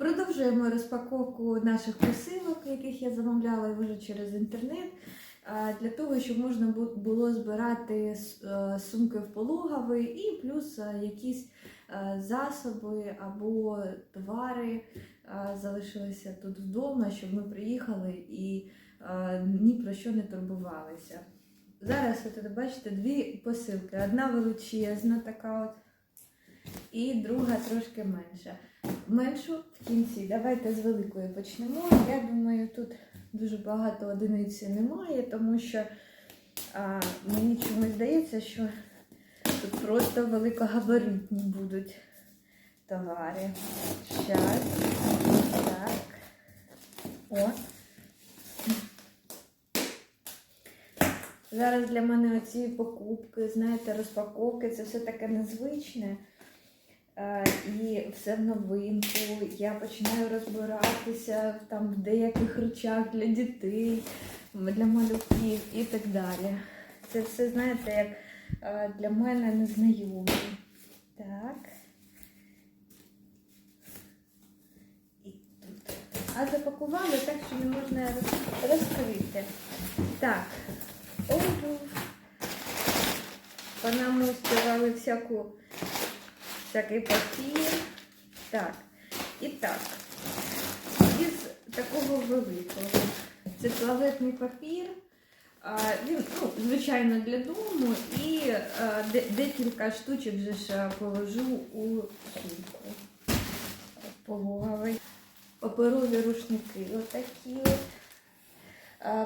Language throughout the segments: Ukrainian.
Продовжуємо розпаковку наших посилок, яких я замовляла вже через інтернет, для того, щоб можна було збирати е, сумки в пологовий і плюс е, якісь е, засоби або товари залишилися тут вдома, щоб ми приїхали і ні про що не турбувалися. Зараз ви тут бачите дві посилки. Одна величезна, така от, і друга трошки менша. Меншу в кінці. Давайте з великої почнемо. Я думаю, тут дуже багато одиниці немає, тому що а, мені чомусь здається, що тут просто великогабаритні будуть товари. Щас. Так. О. Зараз для мене оці покупки, знаєте, розпаковки, це все таке незвичне. Е, І все в новинку. Я починаю розбиратися там в деяких речах для дітей, для малюків і так далі. Це все, знаєте, як е, для мене незнайоме. Так. І тут. А запакували так, що не можна розкрити. Так. Ого. Панаму співали всяку всякий папір. Так. І так. Із такого великого. Це туалетний папір. Він, ну, звичайно, для дому і декілька штучок вже ж положу у сумку. Пологовий. Паперові рушники. Отакі.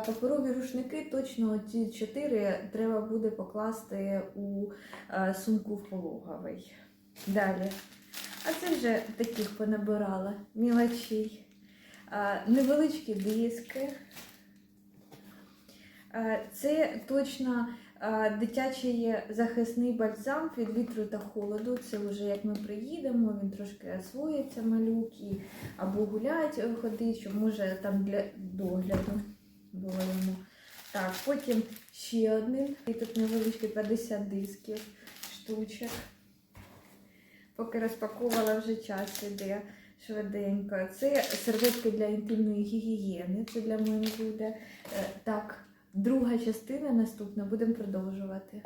Паперові рушники точно ці чотири треба буде покласти у сумку в пологовий. Далі. А це вже таких понабирала мілочей. Невеличкі диски. Це точно дитячий захисний бальзам від вітру та холоду. Це вже як ми приїдемо, він трошки освоїться малюк і або гулять ходить, що може там для догляду було йому. Так, потім ще один. І тут невеличкий 50 дисків, штучок. Поки розпаковувала вже час іде швиденько. Це серветки для інтимної гігієни. Це для мене буде. Е, Так, друга частина наступна, будемо продовжувати.